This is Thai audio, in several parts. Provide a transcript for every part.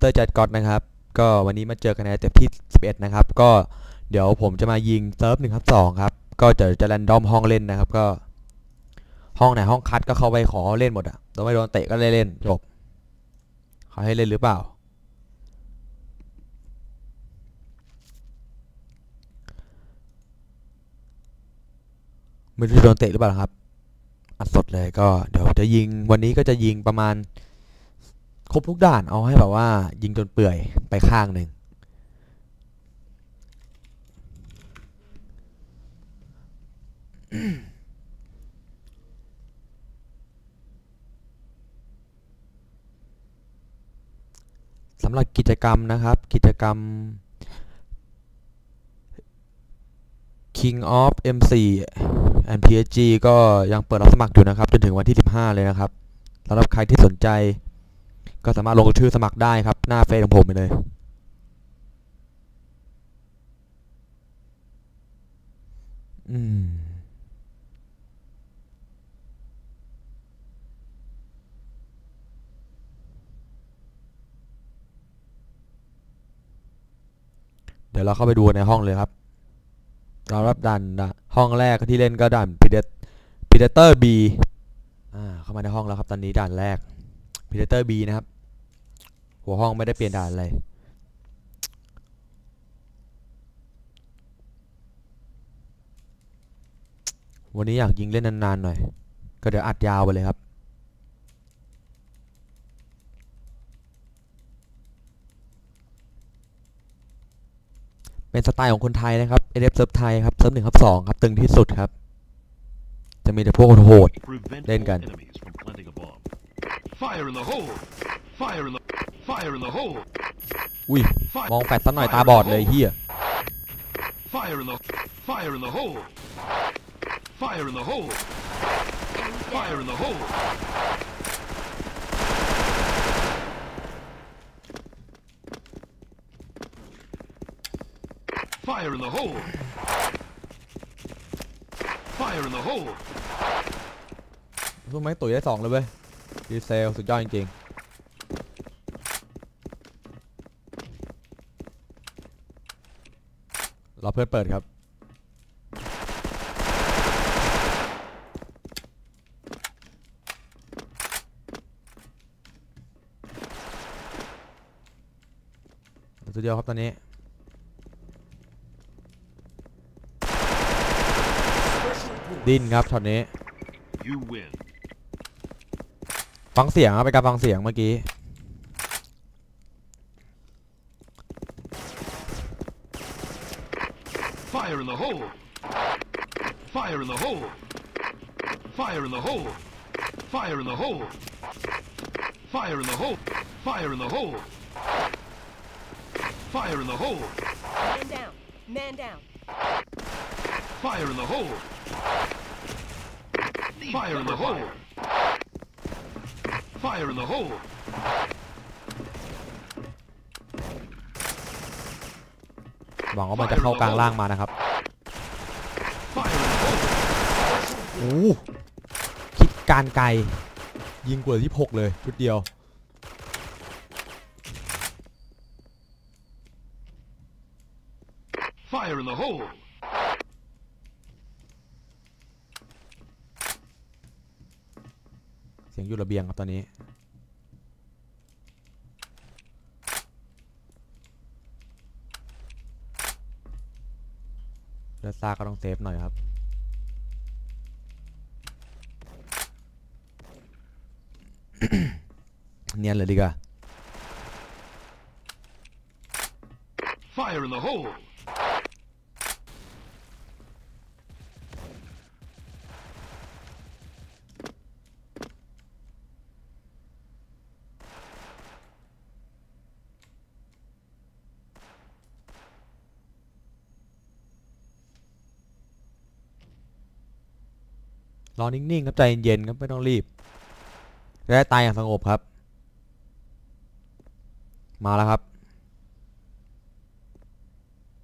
เตอร์จัดก๊อตนะครับ ก็วันนี้มาเจอกันในเต็ปที่ 11 นะครับ ก็เดี๋ยวผมจะมายิงเซิร์ฟหนึ่งครับสองครับ ก็จะจะแรนดอมห้องเล่นนะครับ ก็ ห้องไหนห้องคัดก็เข้าไปขอเล่นหมดอะโดนไม่โดนเตะก็ได้เล่นจบเขาให้เล่นหรือเปล่า ไม่รู้โดนเตะหรือเปล่าครับ อัดสดเลยก็เดี๋ยวจะยิงวันนี้ก็จะยิงประมาณ ครบทุกด่านเอาให้แบบว่า ยิงจนเปื่อยไปข้างหนึ่งสำหรับกิจกรรมนะครับ กิจกรรม King of MC and PSG ก็ยังเปิดรับสมัครอยู่นะครับ จนถึงวันที่ 15 เลยนะครับสำหรับใครที่สนใจ ก็สามารถลงชื่อสมัครได้ครับ หน้าเฟซของผมไปเลย อืม เดี๋ยวเราเข้าไปดูในห้องเลยครับ เรารับด่านด่านห้องแรกที่เล่นก็ด่าน Predator B อ่าเข้ามาในห้องแล้วครับ ตอนนี้ด่านแรก Predator B นะครับ หัวห้องไม่ได้เปลี่ยนด่านอะไรวันนี้อยากยิงเล่นนานๆหน่อย ก็เดี๋ยวอัดยาวไปเลยครับ เป็นสไตล์ของคนไทยนะครับเอเดฟเซิร์ฟไทยครับเซิร์ฟหนึ่งครับสองครับตึงที่สุดครับ จะมีแต่พวกโหด Prevent Lên all gần. enemies Fire in the hole! Fire in the fire in the hole! อุ้ย Fire, มองแฟดสักหน่อยตาบอดเลยเฮีย fire in the fire in the hole! Fire in the hole! Fire in the hole! Fire in the hole! Fire in the hole! รู้ไหมตุ๋ยได้สองเลยเว้ย ดีเซลสุดยอดจริงๆรอเพื่อนเปิดครับ สุดยอดครับตอนนี้ดิ้นครับช็อตนี้ ฟังเสียงครับไปนการฟังเสียงเมื่อกี้ Fire in the hole! Fire in the hole! Fire in the hole! Fire in the hole! Fire in the hole! Fire in the hole! Fire in the hole! Man down. Man down. Fire in the hole! Fire in the hole! Fire in the hole! หวังว่ามันจะเข้ากลางล่างมานะครับ Fire in the hole! โอ้โหคิดการไกล ยิงกว่าที่หกเลยชุดเดียว Fire in the hole! เสียง อยู่ระเบียงครับตอนนี้เลือดซากก็ต้องเซฟหน่อยครับ เนียนเลยดีกว่า Fire in the hole! รอนิ่งๆครับใจเย็นๆครับไม่ต้องรีบจะได้ตายอย่างสงบครับ มาแล้วครับ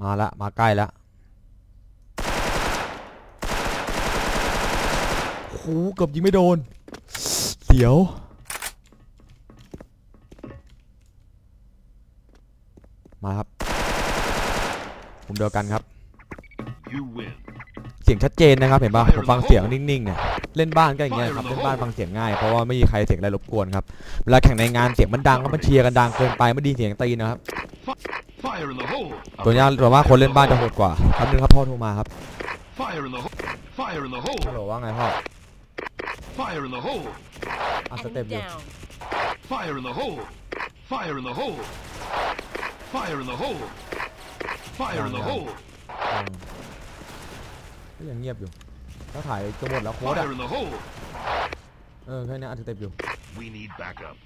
มาละมาใกล้แล้วโอ้โหเกือบยิงไม่โดน เสียวมาครับมุมเดียวกันครับ You win. สียงชัดเจนนะครับเห็นป่ะผมฟังเสียงนิ่งๆเนี่ยเล่นบ้านก็อย่างเงี้ยครับเล่นบ้านฟังเสียงง่ายเพราะว่าไม่มีใครเสียงอะไรรบกวนครับเวลาแข่งในงานเสียงมันดังก็มันเชียร์กันดังเกินไปไม่ดีเสียงตีนะครับ Fire in the hole. ตัวนี้ส่วนมากคนเล่นบ้านจะโหดกว่าครับนึงครับพ่อโทรมาครับ Fire in the hole. Fire in the ฮัลโหล hole. ว่าไงพ่อ Fire in the hole. อะสเต็ป Enemy อยู่ down. Fire in the hole. Fire in the hole. Fire in the hole. Fire in the hole. อืมก็ยังเงียบอยู่ก็ถ่ายจะหมดแล้วโค้ดอะ Fire in the hole. เออแค่นี้อัดสเต็ปอยู่ We need backup.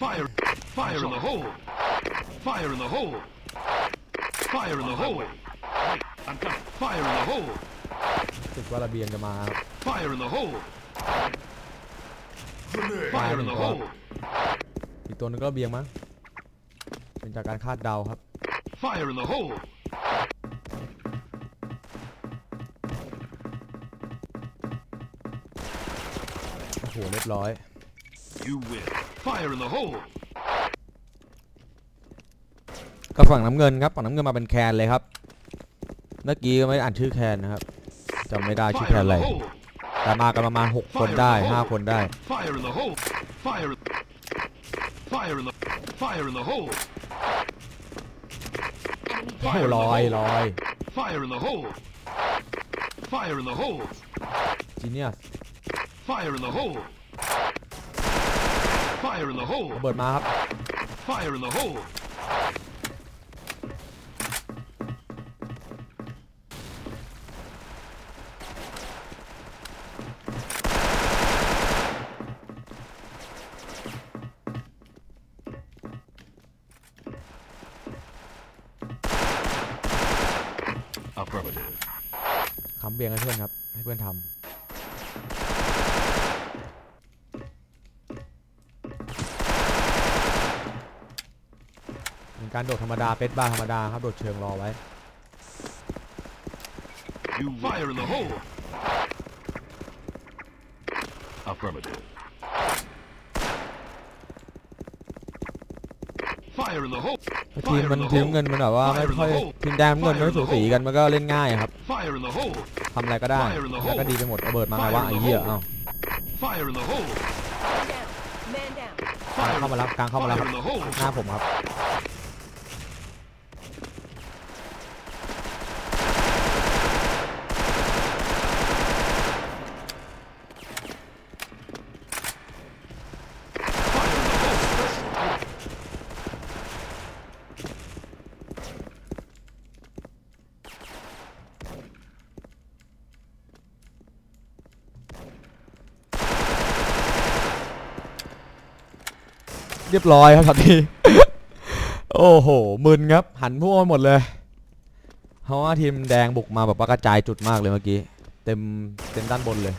Fire. Fire in the hole. Fire in the hole. Fire in the hole. I'm coming. Fire in the hole. รู้สึกว่าระเบียงจะมาครับ Fire in the hole. Fire in the hole. อีกตัวนึงก็ระเบียงมั้งเป็นจากการคาดเดาครับ Fire in the hole. โอ้โหเรียบร้อย You win. Fire in the hole. ก็ฝั่งน้ำเงินครับฝั่งน้ำเงินมาเป็นแคนเลยครับ เมื่อกี้ไม่ได้อ่านชื่อแคนนะครับจำไม่ได้ชื่อแค Fire น in อะไร the hole. แต่มากันประมาณ6คนได้5คนได้ Fire in the hole. Fire. Fire in the. Fire in the hole. Enemy โอ้โห down. ลอยลอย Fire in the hole. Fire in the hole. จีเนียส Fire in the hole. Fire in the hole. ระเบิดมาครับ Fire in the hole. ค้ำเบียงให้เพื่อนครับ ให้เพื่อนทำเป็นการโดดธรรมดา เป็ดบ้าธรรมดาครับ โดดเชิงรอไว้ You fire in the hole. Affirmative. Fire in the hole. ทีมมันทีมเงินมันแบบว่าไม่ค่อยทีมแดงน้ำเงินไม่สูสีกันมันก็เล่นง่ายครับ Fire in the hole. ทำอะไรก็ได้แล้วก็ดีไปหมดระเบิดมาไงวะไอ้เหี้ยเอ้า Fire in the hole. Man down. Man down. กลาง Fire. เข้ามาแล้วกลางเข้ามาแล้วค Fire รับ in the hole. หน้าผมครับ เรียบร้อยครับช็อตนี้ โอ้โหมึนครับ หันพวกมาหมดเลยเพราะว่าทีมแดงบุกมาแบบกระจายจุดมากเลยเมื่อกี้ เต็มเต็มด้านบนเลย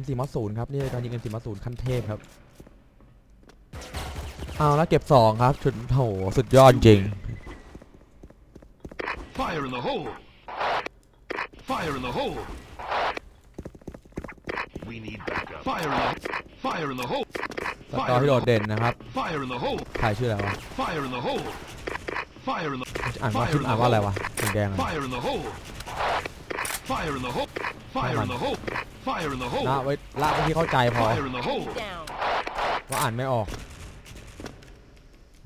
M4 มัศูนย์ครับ นี่การยิง M4 มัศูนย์ขั้นเทพครับ เอาแล้วเก็บ 2 ครับชุดโหสุดยอดจริง Fire in the hole. Fire in the hole. We need backup. Fire in the Fire in the hole. สตอที่โดดเด่นนะครับ Fire in the hole. ใครชื่ออะไรวะ Fire in the hole. Fire in the อ่านว่าชื่ออ่านว่าอะไรวะแดงๆอะ Fire in the hole. Fire in the hole. Fire in the hole. Fire in the ละ hole. ไว้ละไว้ที่เข้าใจพอ Fire in the hole. Down. ว่าอ่านไม่ออก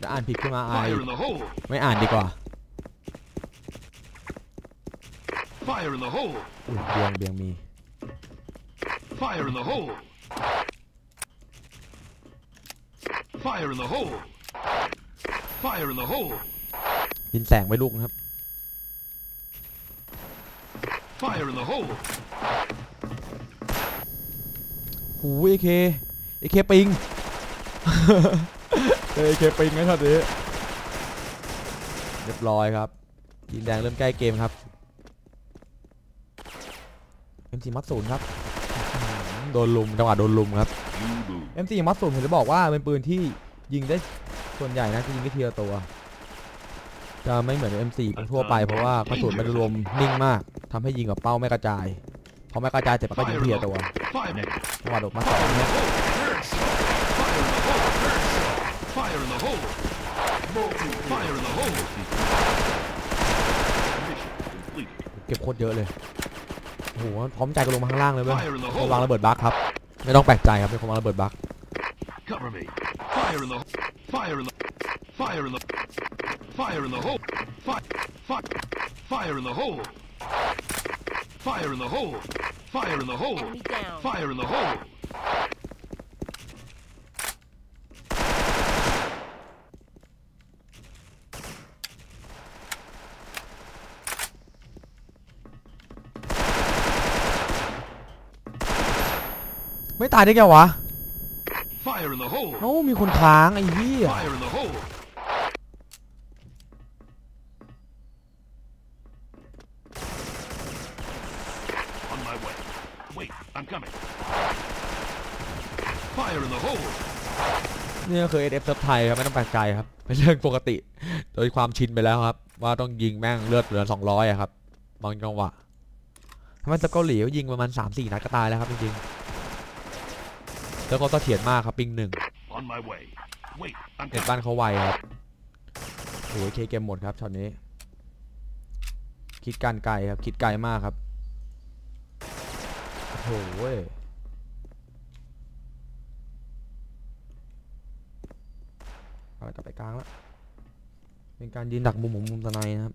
จะอ่านผิดขึ้นมาอาย Fire in the hole. ไม่อ่านดีกว่า Fire in the hole. อุ้ยเบียงเบียงมี Fire in the hole. Fire in the hole. Fire in the hole. ยินแสงไว้ลูกนะครับ Fire in the hole. หูเอเคเอเคปิงเจอเอเคปิงไหมครับนี้เรียบร้อยครับยินแดงเริ่มใกล้เกมครับ M4 มัดศูนย์ครับอื้อหือโดนลุมจังหวะโดนลุมครับ You lose. M4 มัสสูนผมจะบอกว่าเป็นปืนที่ยิงได้ส่วนใหญ่นะจะยิงได้ทีละตัว จะไม่เหมือน M4 ทั่วไปเพราะว่ากระสุนมันรวมนิ่งมากทำให้ยิงกับเป้าไม่กระจายพอไม่กระจายเสร็จมันก็ยิงทีละตัวจังหวะดกมาสองเนี่ยเก็บโคตรเยอะเลยโอ้โหพร้อมใจกันลงมาข้างล่างเลยเว้ยวางระเบิดบัคครับ ไม่ต้องแปลกใจครับเป็นคนวางระเบิดบั๊ก Cover me. Fire in the fire in the fire in the fire in the hole. Fire fire fire in the hole. Fire in the hole. Fire in the hole. Enemy down. Fire in the hole. ไม่ตายได้ไงวะ Fire in the hole. เอ้ามีคนค้างไอ้เหี้ย Fire in the hole. On my way. Wait, I'm coming. Fire in the hole. นี่ก็คือ SF เซิร์ฟไทยครับ ไม่ต้องแปลกใจครับ เป็นเรื่องปกติ โดยความชินไปแล้วครับ ว่าต้องยิงแม่งเลือดเหลือ 200อะครับ บางจังหวะทำไมเซิร์ฟเกาหลีเขายิงประมาณ 3-4 นัดก็ตายแล้วครับจริงๆ แล้วก็เสถียรมากครับปิงหนึ่ง On my way. Wait, I'm เน็ต coming. บ้านเขาไวครับโอ้ยเคเกมหมดครับช็อตนี้ คิดการไกลครับ คิดไกลมากครับโอ้โหเว้ยเอาละกลับไปกลางแล้วเป็นการยืนดักมุมของมุมตะไนนะครับ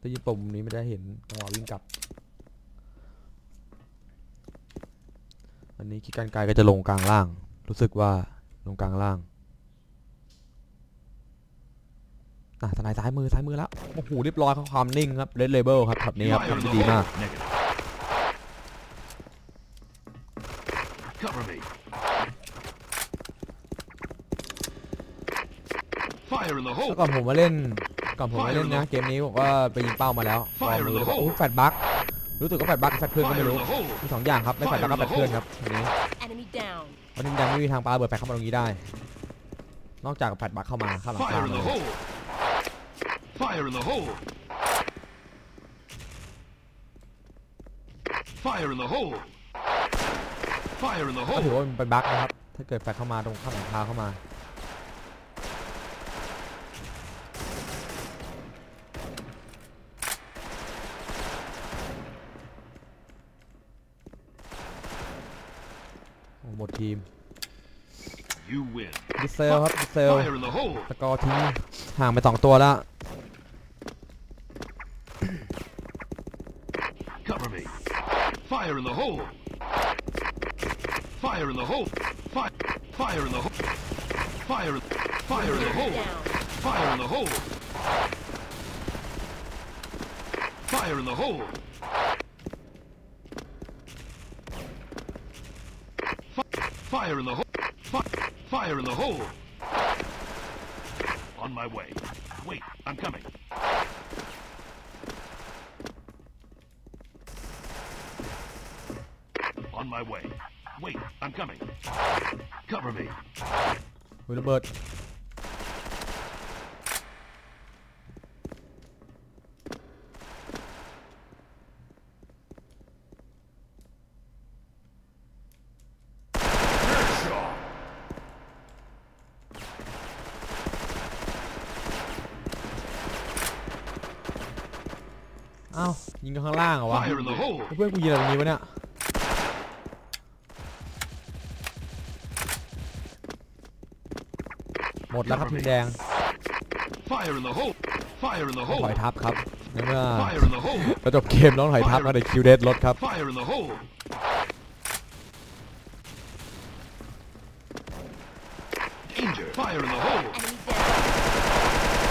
ถ้ายืนปุ่มนี้ไม่ได้เห็นจังหวะวิ่งกลับ อันนี้คิดการไกลก็จะลงกลางล่าง รู้สึกว่าลงกลางล่างอะทนายซ้ายมือซ้ายมือแล้วโอ้โหเรียบร้อยครับความนิ่งครับเรดเลเบลครับแบบนี้ครับทำได้ดีมากก่อนผมมาเล่นก่อนผมมาเล่นนะเกมนี้ผมก็ไปยิงเป้ามาแล้วลองมือแล้วโอ้แฟดบัก รู้สึกว่าแฟดบักแฟดเพื่อนก็ Fire ไม่ in รู้ the hole. มีสองอย่างครับไม่แฟดบักก็แฟดเพื่อนครับอันนี้ Enemy down. วันนี้ยังไม่มีทางปาระเบิดแฟดเข้ามาตรงนี้ได้ นอกจากแฟดบักเข้ามาข้างหลังกลา Fire ง in เล the ย hole. Fire in the hole. Fire in the hole. Fire in the ก็ถือ hole. ว่ามันเป็นบั๊กนะครับถ้าเกิดแฟดเข้ามาตรงข้างหลังคาเข้ามา หมดทีม You win. ดิเซลครับดิเซล Fire in the hole. สกอร์ทิ้งห่างไปสองตัวแล้ว Cover me. Fire in the hole. Fire in the hole. Fire. Fire in the hole. Fire. Fire in the hole. Down. Fire in the hole. Fire in the hole. Fi- Fire in the hole. Fi- Fire in the hole. On my way. Wait, I'm coming. On my way. Wait, I'm coming. Cover me. มือระเบิด เอ้ายิ งกันข้างล่างเหรอวะ Fire in the hole. เพื่อนกูยิงอะไรตรงนี้วะเนี่ยหมดแล้วครับทีมแดง Fire in the hole. Fire in the ถอย hole. ทับครับในเมื่อ Fire in the hole. เราจบเกมต้องถอยทับมาในคิวเดสลดครับ Fire in the hole. Danger. Fire in the hole. Enemy down.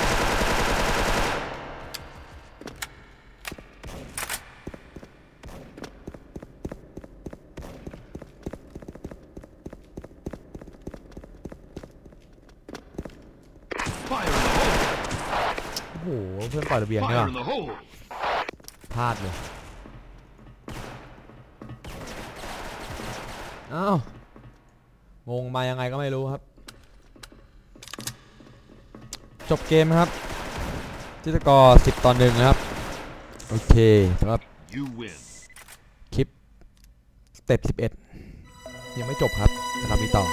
Fire in the hole. โอ้โห เพื่อนปล่อยระเบียงเนี่ย Fire in the hole. พลาดเลยอ้าวงงมายังไงก็ไม่รู้ครับ จบเกมครับที่สกอร์10ต่อหนึ่งนะครับ โอเคสำหรับ You win. คลิปสเต็ป11ยังไม่จบครับจะทำมีต่อ